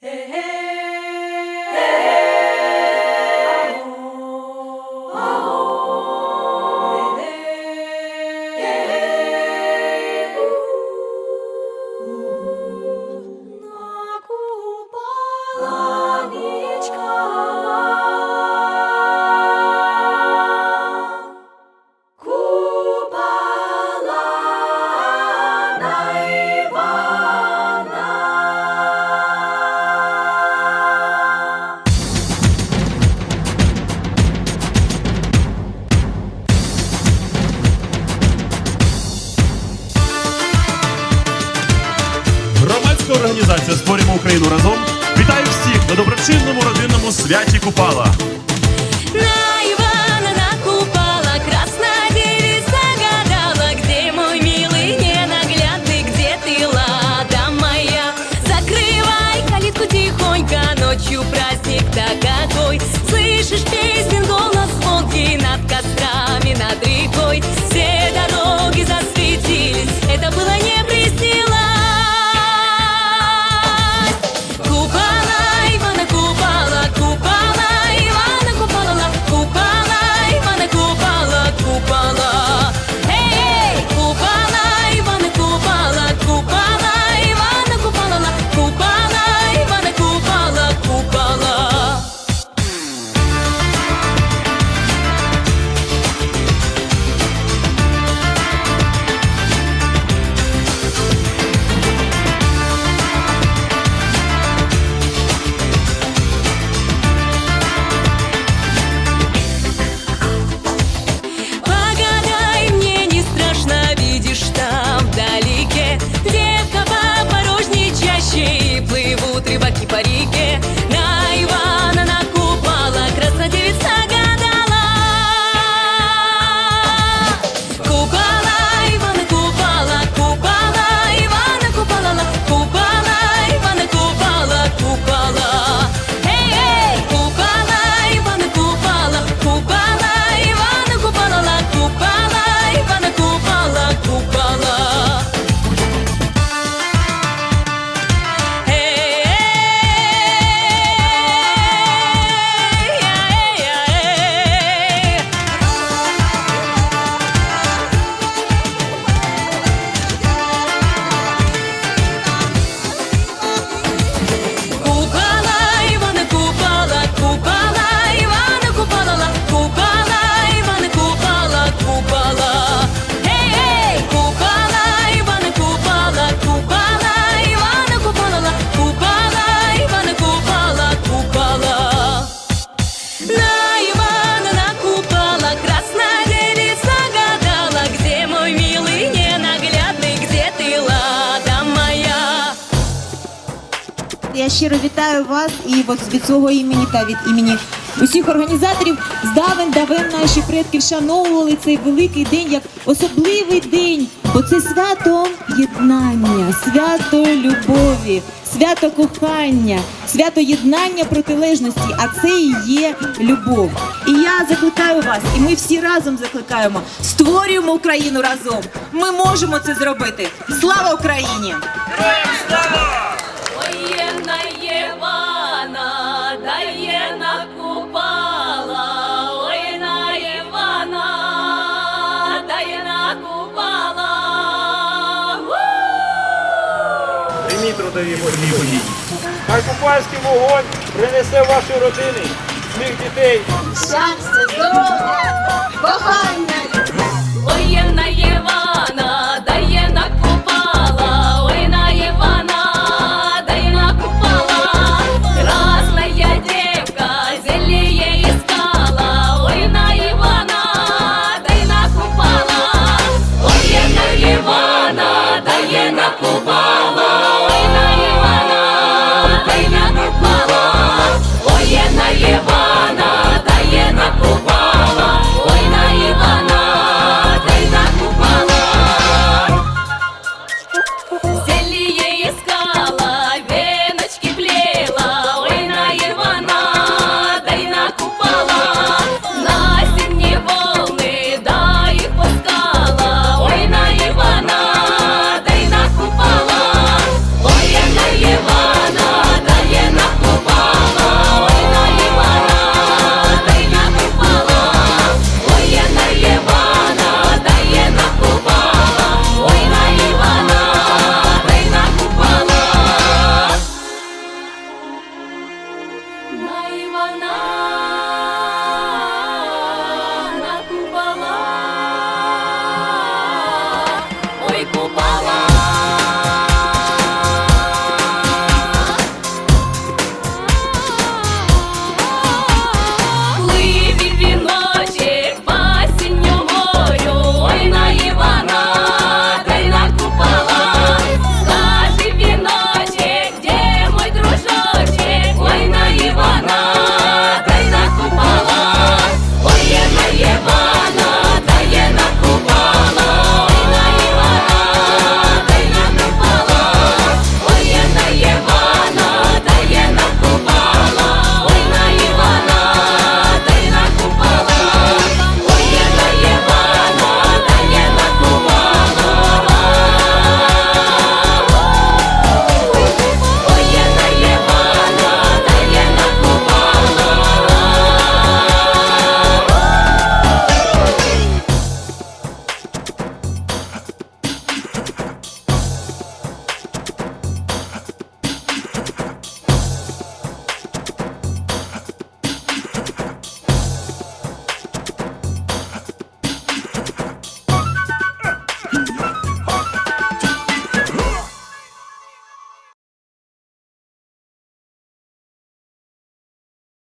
Hey, hey. Організація Створимо Україну разом вітаю всіх на доброчинному родинному святі Купала. Щиро вітаю вас і від свого імені та від імені усіх організаторів. З давен наші предки вшановували цей великий день як особливий день, бо це свято єднання, свято любові, свято кохання, свято єднання протилежності, а це і є любов. І я закликаю вас, і ми всі разом закликаємо. Створюємо Україну разом. Ми можемо це зробити. Слава Україні! Ой, Трудові події. Хай купальський вогонь принесе в ваші родини сміх дітей, Щастя, здоров'я, кохання. воєнна на Євана,